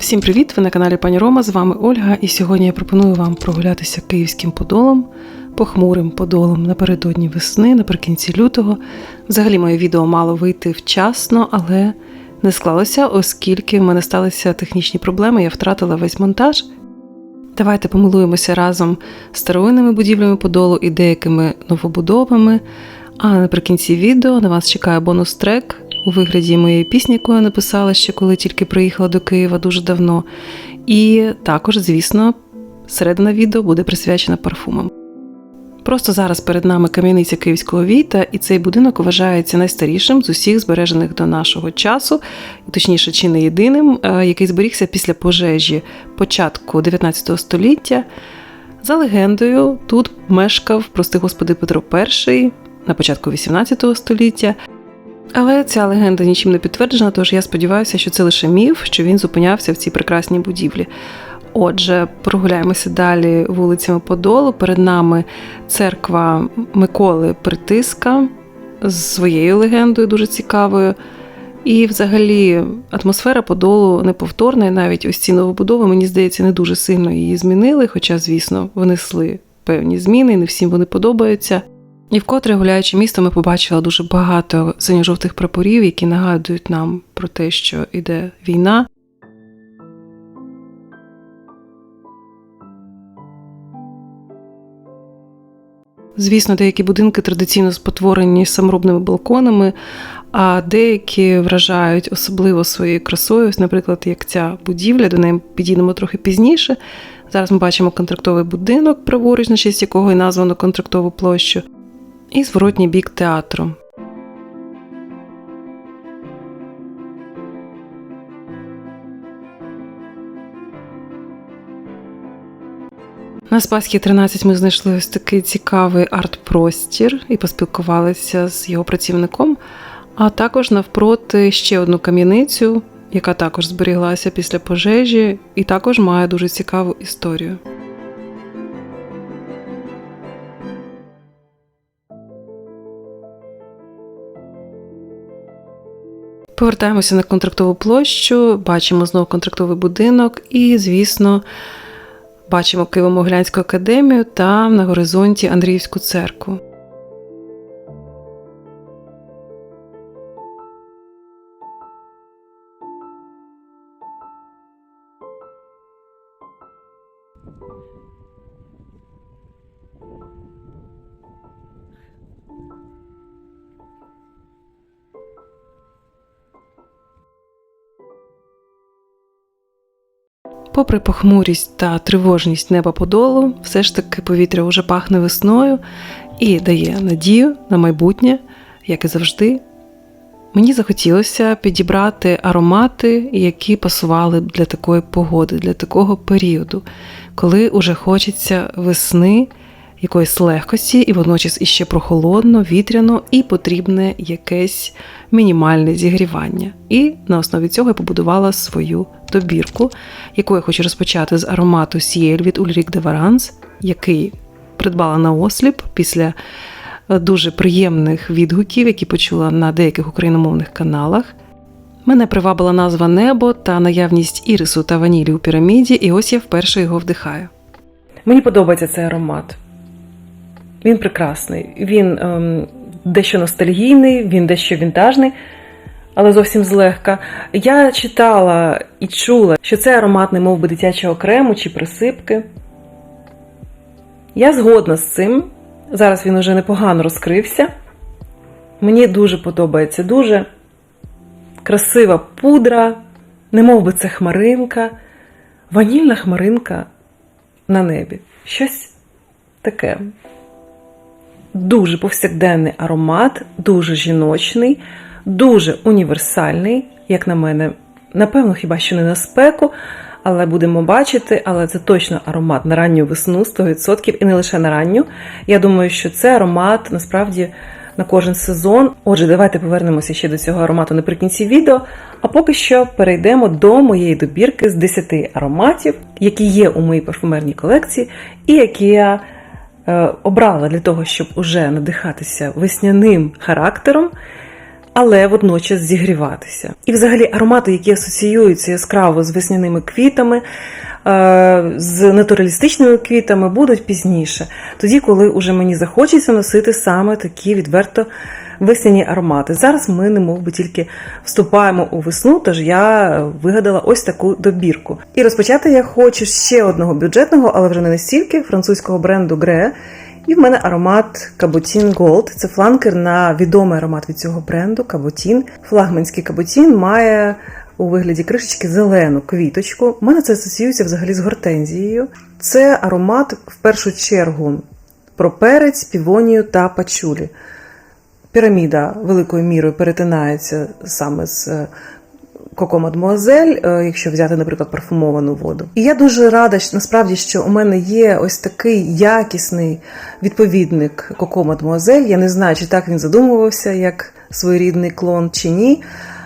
Всім привіт! Ви на каналі Пані Рома. З вами Ольга, і сьогодні я пропоную вам прогулятися київським подолом, похмурим подолом напередодні весни, наприкінці лютого. Взагалі, моє відео мало вийти вчасно, але не склалося, оскільки в мене сталися технічні проблеми, я втратила весь монтаж. Давайте помилуємося разом з старовинними будівлями подолу і деякими новобудовами. А наприкінці відео на вас чекає бонус-трек у вигляді моєї пісні, яку я написала ще коли тільки приїхала до Києва дуже давно. І також, звісно, середина відео буде присвячена парфумам. Просто зараз перед нами кам'яниця Київського війта, і цей будинок вважається найстарішим з усіх збережених до нашого часу, точніше, чи не єдиним, е, який зберігся після пожежі початку 19 століття. За легендою, тут мешкав простий господи Петро І на початку 18 століття. Але ця легенда нічим не підтверджена, тож я сподіваюся, що це лише міф, що він зупинявся в цій прекрасній будівлі. Отже, прогуляємося далі вулицями Подолу. Перед нами церква Миколи Притиска з своєю легендою, дуже цікавою. І, взагалі, атмосфера Подолу неповторна, і навіть ось ці новобудови, мені здається, не дуже сильно її змінили, хоча, звісно, внесли певні зміни, не всім вони подобаються. І вкотре, гуляючи містом, ми побачила дуже багато синьо-жовтих прапорів, які нагадують нам про те, що йде війна. Звісно, деякі будинки традиційно спотворені саморобними балконами, а деякі вражають особливо своєю красою. Ось, наприклад, як ця будівля, до неї підійдемо трохи пізніше. Зараз ми бачимо контрактовий будинок, праворуч, на честь якого і названо контрактову площу, і зворотній бік театру. На Спасхі 13 ми знайшли ось такий цікавий арт-простір і поспілкувалися з його працівником, а також навпроти ще одну кам'яницю, яка також зберіглася після пожежі, і також має дуже цікаву історію. Повертаємося на контрактову площу, бачимо знову контрактовий будинок і, звісно, бачимо Києво-Могилянську академію та на горизонті Андріївську церкву. Попри похмурість та тривожність неба подолу, все ж таки повітря уже пахне весною і дає надію на майбутнє, як і завжди. Мені захотілося підібрати аромати, які пасували б для такої погоди, для такого періоду, коли уже хочеться весни, якоїсь легкості, і водночас іще прохолодно, вітряно, і потрібне якесь мінімальне зігрівання. І на основі цього я побудувала свою добірку, яку я хочу розпочати з аромату Сієль від Ульрік де Варанс, який придбала на осліп після е, дуже приємних відгуків, які почула на деяких україномовних каналах. Мене привабила назва Небо та наявність ірису та ванілі у піраміді, і ось я вперше його вдихаю. Мені подобається цей аромат. Він прекрасний. Він ем, дещо ностальгійний, він дещо вінтажний, але зовсім злегка. Я читала і чула, що це аромат не мов би дитячого крему чи присипки. Я згодна з цим. Зараз він уже непогано розкрився. Мені дуже подобається дуже красива пудра, не мов би це хмаринка, ванільна хмаринка на небі. Щось таке. Дуже повсякденний аромат, дуже жіночний, дуже універсальний, як на мене. Напевно, хіба що не на спеку, але будемо бачити, але це точно аромат на ранню весну 100% і не лише на ранню. Я думаю, що це аромат насправді на кожен сезон. Отже, давайте повернемося ще до цього аромату наприкінці відео. А поки що перейдемо до моєї добірки з 10 ароматів, які є у моїй парфумерній колекції, і які я обрала для того, щоб уже надихатися весняним характером. але водночас зігріватися. І взагалі аромати, які асоціюються яскраво з весняними квітами. е, З натуралістичними квітами будуть пізніше, тоді, коли уже мені захочеться носити саме такі відверто весняні аромати. Зараз ми не мов би тільки вступаємо у весну, тож я вигадала ось таку добірку. І розпочати я хочу ще одного бюджетного, але вже не настільки французького бренду Гре. І в мене аромат Cabotin Gold. Це фланкер на відомий аромат від цього бренду Cabotin. Флагманський Cabotin має у вигляді кришечки зелену квіточку. У мене це асоціюється взагалі з гортензією. Це аромат в першу чергу про перець, півонію та пачулі. Піраміда великою мірою перетинається саме з е, Коко Мадмуазель, е, якщо взяти, наприклад, парфумовану воду. І я дуже рада, що насправді, що у мене є ось такий якісний відповідник Коко Мадмуазель. Я не знаю, чи так він задумувався як своєрідний клон чи ні.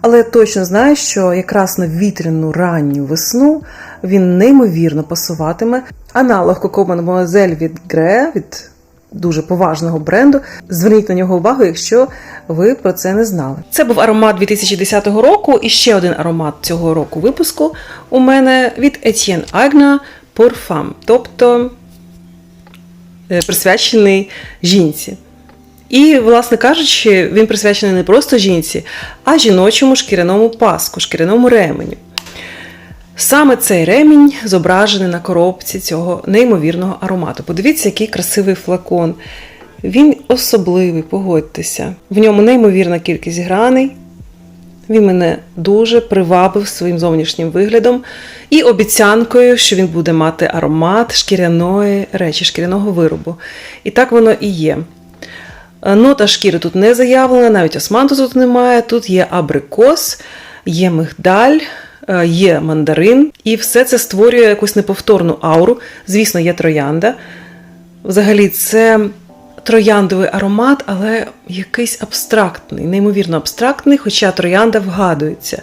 Але я точно знаю, що якраз на вітряну ранню весну він неймовірно пасуватиме. Аналог Коко Мадмуазель від Гре, від дуже поважного бренду. Зверніть на нього увагу, якщо ви про це не знали. Це був аромат 2010 року, і ще один аромат цього року випуску у мене від Etienne Agna Pour тобто е, присвячений жінці. І, власне кажучи, він присвячений не просто жінці, а жіночому шкіряному паску, шкіряному ременю. Саме цей ремінь зображений на коробці цього неймовірного аромату. Подивіться, який красивий флакон. Він особливий, погодьтеся. В ньому неймовірна кількість граней. Він мене дуже привабив своїм зовнішнім виглядом і обіцянкою, що він буде мати аромат шкіряної речі, шкіряного виробу. І так воно і є. Нота шкіри тут не заявлена, навіть османту тут немає. Тут є абрикос, є мигдаль, є мандарин, і все це створює якусь неповторну ауру. Звісно, є троянда. Взагалі, це трояндовий аромат, але якийсь абстрактний, неймовірно абстрактний, хоча троянда вгадується.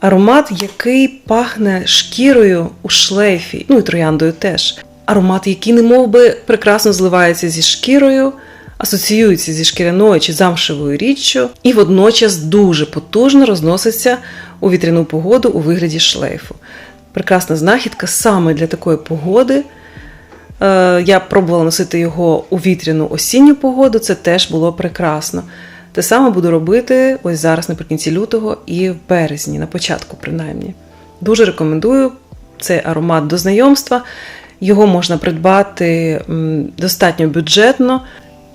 Аромат, який пахне шкірою у шлейфі, ну і трояндою теж. Аромат, який не би прекрасно зливається зі шкірою, асоціюється зі шкіряною чи замшевою річчю, і водночас дуже потужно розноситься у вітряну погоду у вигляді шлейфу. Прекрасна знахідка саме для такої погоди. Е, Я пробувала носити його у вітряну осінню погоду, це теж було прекрасно. Те саме буду робити ось зараз наприкінці лютого і в березні, на початку, принаймні. Дуже рекомендую цей аромат до знайомства. Його можна придбати достатньо бюджетно.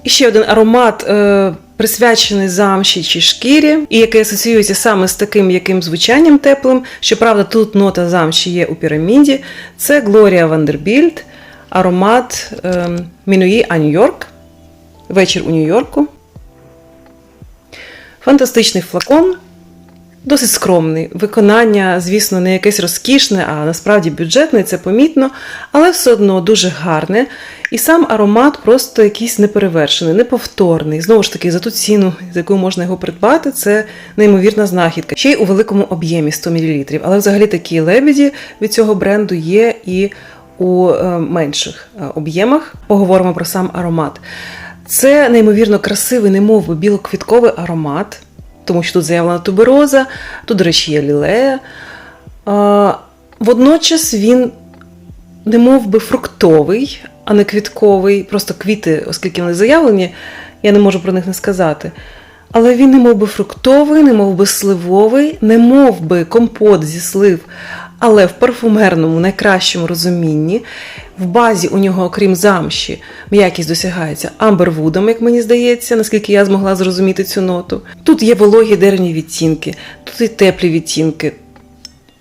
І ще один аромат, е, присвячений замші шкірі, і який асоціюється саме з таким яким звучанням теплим. Щоправда, тут нота замші є у піраміді. Це Глорія Вандербільд, аромат е, Мінуї А Нью-Йорк. Вечір у Нью-Йорку. Фантастичний флакон, досить скромний. Виконання, звісно, не якесь розкішне, а насправді бюджетне, це помітно, але все одно дуже гарне. І сам аромат просто якийсь неперевершений, неповторний. Знову ж таки, за ту ціну, за яку можна його придбати, це неймовірна знахідка. Ще й у великому об'ємі 100 мл. Але взагалі такі лебеді від цього бренду є і у е, менших е, об'ємах. Поговоримо про сам аромат. Це неймовірно красивий, немов би білоквітковий аромат, тому що тут заявлена тубероза, тут, до речі, є лілея. Водночас він немов би фруктовий, а не квітковий. Просто квіти, оскільки вони заявлені, я не можу про них не сказати. Але він немов би фруктовий, немов би сливовий, немов би компот зі слив, але в парфумерному найкращому розумінні. В базі у нього, окрім замші, м'якість досягається амбервудом, як мені здається, наскільки я змогла зрозуміти цю ноту. Тут є вологі деревні відтінки, тут і теплі відтінки,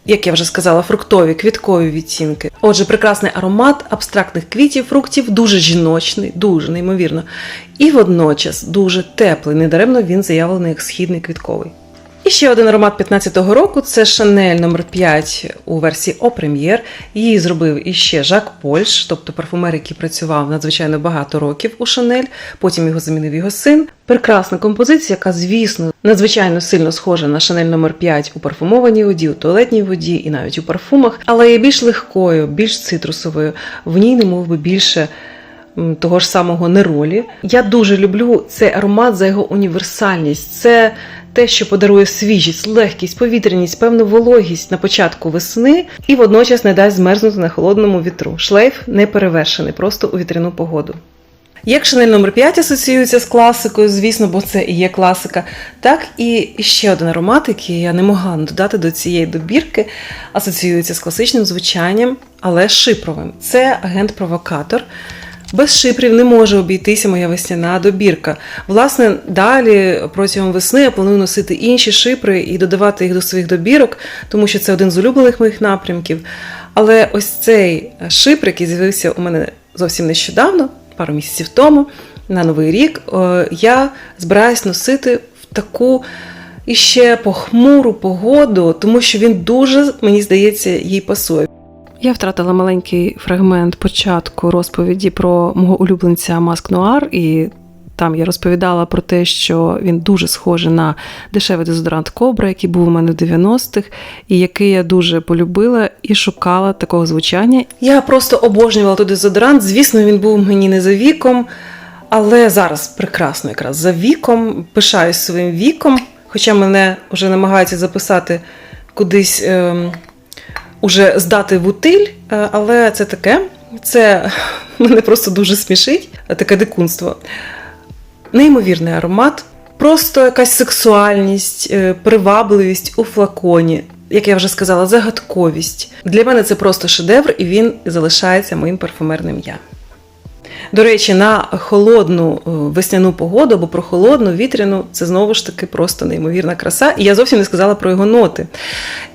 як я вже сказала, фруктові, квіткові відтінки. Отже, прекрасний аромат абстрактних квітів, фруктів, дуже жіночний, дуже неймовірно. І водночас дуже теплий. Недаремно він заявлений як східний квітковий. І ще один аромат 15-го року це Шанель номер 5 у версії О Прем'єр. Її зробив іще Жак Польш, тобто парфумер, який працював надзвичайно багато років у Шанель. Потім його замінив його син. Прекрасна композиція, яка, звісно, надзвичайно сильно схожа на Шанель номер 5 у парфумованій воді, у туалетній воді і навіть у парфумах, але є більш легкою, більш цитрусовою. В ній, немов би, більше того ж самого неролі. Я дуже люблю цей аромат за його універсальність. Це те, що подарує свіжість, легкість, повітряність, певну вологість на початку весни і водночас не дасть змерзнути на холодному вітру. Шлейф не перевершений, просто у вітряну погоду. Як Шанель номер 5 асоціюється з класикою, звісно, бо це і є класика, так і ще один аромат, який я не могла не додати до цієї добірки, асоціюється з класичним звучанням, але шипровим. Це агент-провокатор. Без шипрів не може обійтися моя весняна добірка. Власне, далі протягом весни я планую носити інші шипри і додавати їх до своїх добірок, тому що це один з улюблених моїх напрямків. Але ось цей шипр, який з'явився у мене зовсім нещодавно, пару місяців тому, на Новий рік, е, я збираюсь носити в таку іще похмуру погоду, тому що він дуже, мені здається, їй пасує. Я втратила маленький фрагмент початку розповіді про мого улюбленця Маск Нуар, і там я розповідала про те, що він дуже схожий на дешевий дезодорант Кобра, який був у мене в 90-х, і який я дуже полюбила і шукала такого звучання. Я просто обожнювала той дезодорант. Звісно, він був мені не за віком, але зараз прекрасно якраз за віком, пишаюсь своїм віком, хоча мене вже намагаються записати кудись. Ем, уже здати в утиль, е, але це таке. Це мене просто дуже смішить, таке дикунство. Неймовірний аромат, просто якась сексуальність, е, привабливість у флаконі. Як я вже сказала, загадковість. Для мене це просто шедевр, і він залишається моїм парфумерним я. До речі, на холодну е, весняну погоду або про холодну, вітряну це знову ж таки просто неймовірна краса. І я зовсім не сказала про його ноти.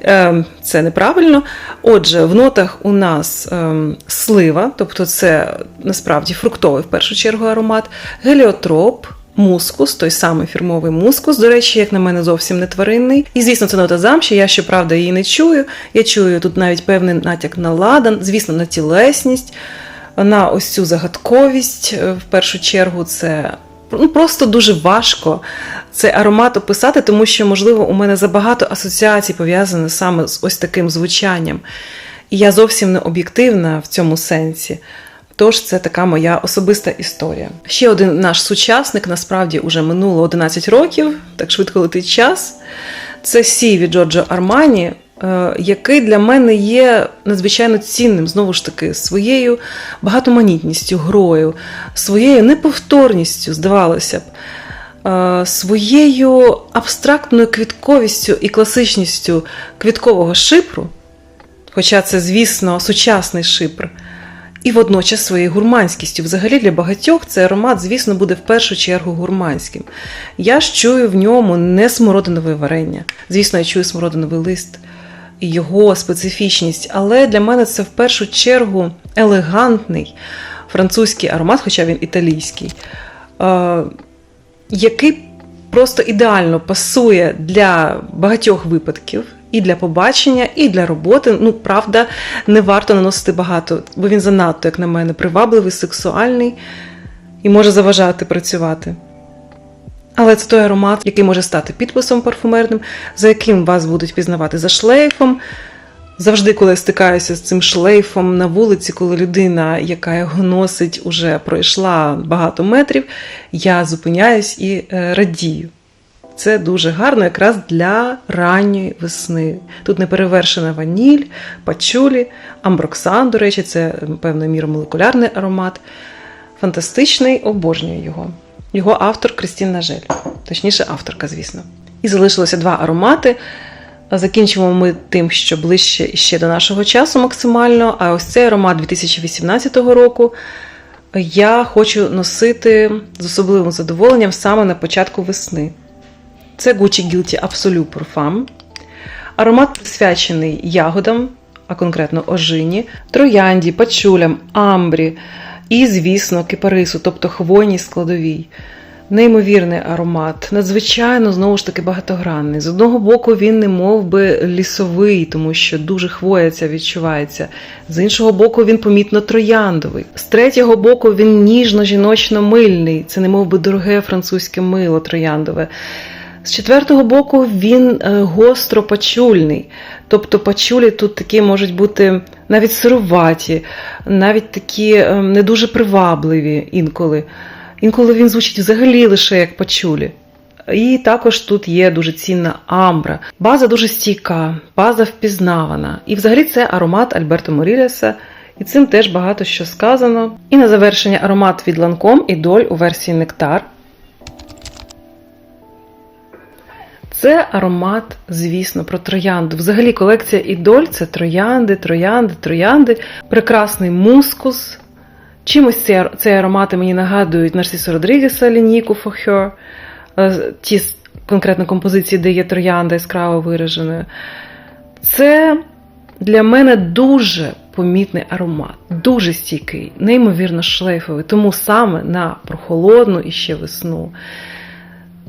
Ем, це неправильно. Отже, в нотах у нас ем, слива, тобто це насправді фруктовий в першу чергу аромат, геліотроп. Мускус, той самий фірмовий мускус, до речі, як на мене, зовсім не тваринний. І, звісно, це нота замші, я щоправда її не чую. Я чую тут навіть певний натяк на ладан, звісно, на тілесність на ось цю загадковість. е, В першу чергу, це ну, просто дуже важко цей аромат описати, тому що, можливо, у мене забагато асоціацій пов'язаних саме з ось таким звучанням. І я зовсім не об'єктивна в цьому сенсі. Тож це така моя особиста історія. Ще один наш сучасник, насправді вже минуло 11 років, так швидко летить час. Це Сі від Джорджо Армані, який для мене є надзвичайно цінним, знову ж таки, своєю багатоманітністю, грою, своєю неповторністю, здавалося б, е, своєю абстрактною квітковістю і класичністю квіткового шипру, хоча це, звісно, сучасний шипр. І водночас своєю гурманськістю. Взагалі для багатьох цей аромат, звісно, буде в першу чергу гурманським. Я ж чую в ньому не смородинове варення. Звісно, я чую смородиновий лист його специфічність, але для мене це в першу чергу елегантний французький аромат, хоча він італійський, е, який просто ідеально пасує для багатьох випадків. І для побачення, і для роботи. Ну, правда, не варто наносити багато, бо він занадто, як на мене, привабливий, сексуальний і може заважати працювати. Але це той аромат, який може стати підписом парфумерним, за яким вас будуть пізнавати за шлейфом. Завжди, коли я стикаюся з цим шлейфом на вулиці, коли людина, яка його носить, уже пройшла багато метрів, я зупиняюсь і е, радію. Це дуже гарно якраз для ранньої весни. Тут неперевершена ваніль, пачулі, амброксан, до речі, це певною мірою молекулярний аромат. Фантастичний, обожнюю його. Його автор Кристін Нажель, точніше, авторка, звісно. І залишилося два аромати. Закінчимо ми тим, що ближче ще до нашого часу максимально. А ось цей аромат 2018 року я хочу носити з особливим задоволенням саме на початку весни. Це Gucci Guilty Absolute Parfum. Аромат присвячений ягодам, а конкретно ожині, троянді, пачулям, амбрі і, звісно, кипарису, тобто хвойній складовій. Неймовірний аромат, надзвичайно, знову ж таки, багатогранний. З одного боку, він не мов би лісовий, тому що дуже хвоя ця відчувається. З іншого боку, він помітно трояндовий. З третього боку, він ніжно-жіночно-мильний. Це не мов би дороге французьке мило трояндове. З четвертого боку він е, гостро пачульний. Тобто пачулі тут такі можуть бути навіть сироваті, навіть такі е, не дуже привабливі інколи. Інколи він звучить взагалі лише як пачулі. І також тут є дуже цінна амбра. База дуже стійка, база впізнавана. І взагалі це аромат Альберто Морілеса. І цим теж багато що сказано. І на завершення аромат від Lancome і Доль у версії Нектар. Це аромат, звісно, про троянду. Взагалі колекція Ідоль це троянди, троянди, троянди, прекрасний мускус. Чимось ці, ці аромати мені нагадують Нарсісо Родрігеса лінійку е, ті конкретно композиції, де є троянда яскраво вираженою. Це для мене дуже помітний аромат, дуже стійкий, неймовірно шлейфовий. Тому саме на прохолодну і ще весну,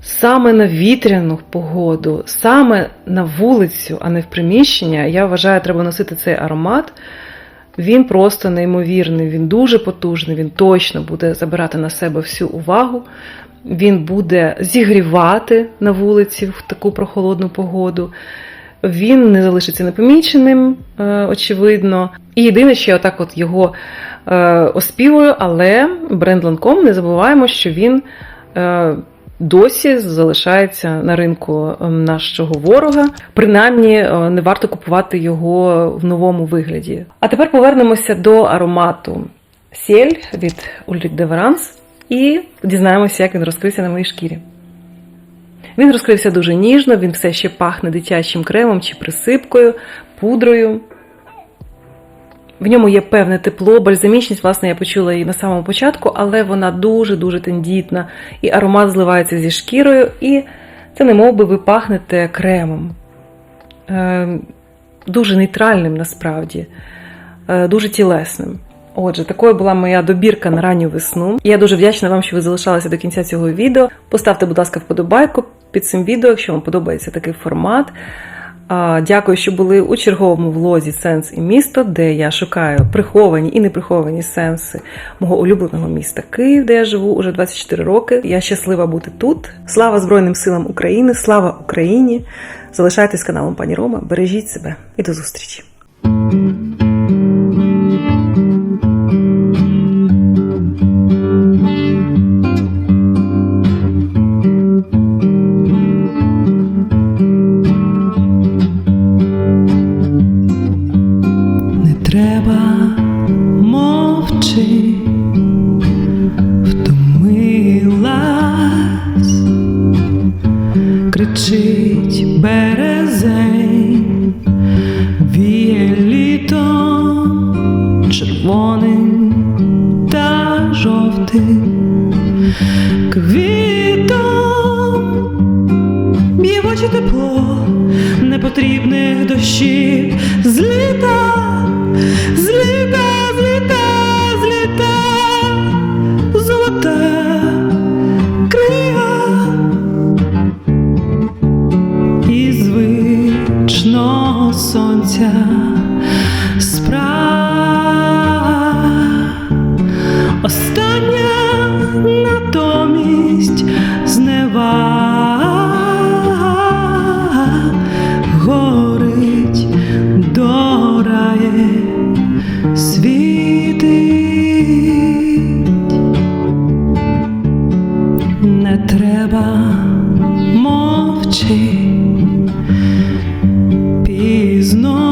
саме на вітряну погоду, саме на вулицю, а не в приміщення, я вважаю, треба носити цей аромат. Він просто неймовірний, він дуже потужний, він точно буде забирати на себе всю увагу. Він буде зігрівати на вулиці в таку прохолодну погоду. Він не залишиться непоміченим, е, очевидно. І єдине, що я отак от його е, оспівую, але бренд Lancome, не забуваємо, що він е, досі залишається на ринку е, нашого ворога. Принаймні, е, не варто купувати його в новому вигляді. А тепер повернемося до аромату Сєль від de Verans і дізнаємося, як він розкрився на моїй шкірі. Він розкрився дуже ніжно, він все ще пахне дитячим кремом чи присипкою, пудрою. В ньому є певне тепло, бальзамічність, власне, я почула її на самому початку, але вона дуже-дуже тендітна, і аромат зливається зі шкірою, і це не мов би ви пахнете кремом. Е, дуже нейтральним насправді, е, дуже тілесним. Отже, такою була моя добірка на ранню весну. Я дуже вдячна вам, що ви залишалися до кінця цього відео. Поставте, будь ласка, вподобайку під цим відео, якщо вам подобається такий формат. Дякую, що були у черговому влозі Сенс і місто, де я шукаю приховані і неприховані сенси мого улюбленого міста Київ, де я живу уже 24 роки. Я щаслива бути тут. Слава Збройним силам України! Слава Україні! Залишайтесь каналом Пані Рома, бережіть себе і до зустрічі! Треба мовчи, втомилась, кричить сонця справа. Остання натомість зневага горить, дорає, світить. Не треба мовчи пізно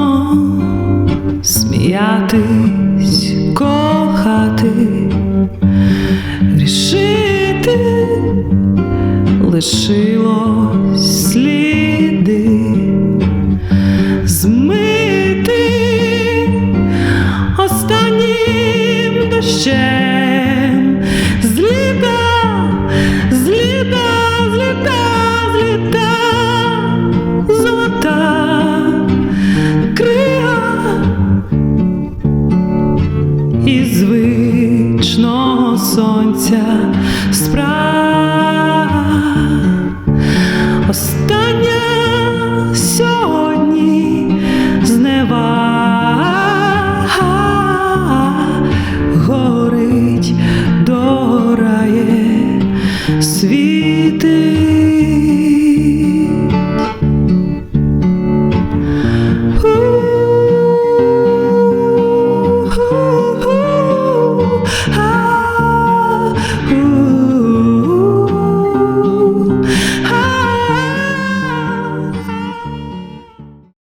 сміятись, кохати, рішити лишило